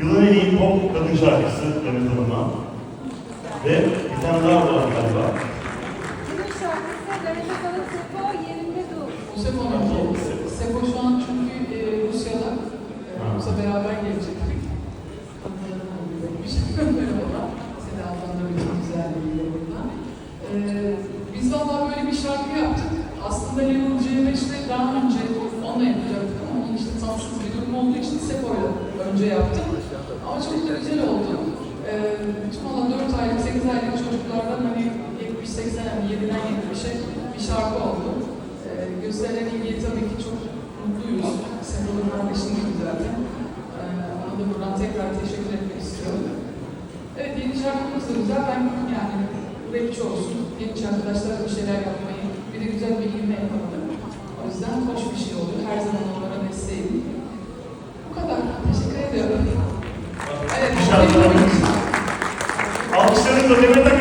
Yılın en iyi pop kadın şarkısı Demet Hanım'a. Ve bir tane daha var galiba. Kimin şarkısı? Demet Akalın Sepo yerinde dur. Bu Sepo mu? Sepo şu an çünkü e, Rusya'da. E, Ha. Rusya beraber gelecek. Bir şey. Merhaba. Seda ablam da bütün güzelliğiyle burada. E, biz valla böyle bir şarkı yaptık. Aslında Level C5'te daha önce onunla yapacaktık ama onun işte tatsız bir durum olduğu için Sepo'yla önce yaptım. Ama çok da güzel oldu. E, bütün valla 4 aylık, 8 aylık çocuklardan hani 70-80 yani 7'den 70'e bir şarkı oldu. E, gösterilen ilgiye tabii ki çok mutluyuz. Sepo'nun kardeşim gibi zaten. E, ona da buradan tekrar teşekkür etmek istiyorum. Evet yeni şarkımız da güzel. Ben yani rapçi olsun, genç arkadaşlarla bir şeyler yapmayı, bir de güzel bir ilme yapamadım. O yüzden hoş bir şey oldu. Alkışlarınızla Demet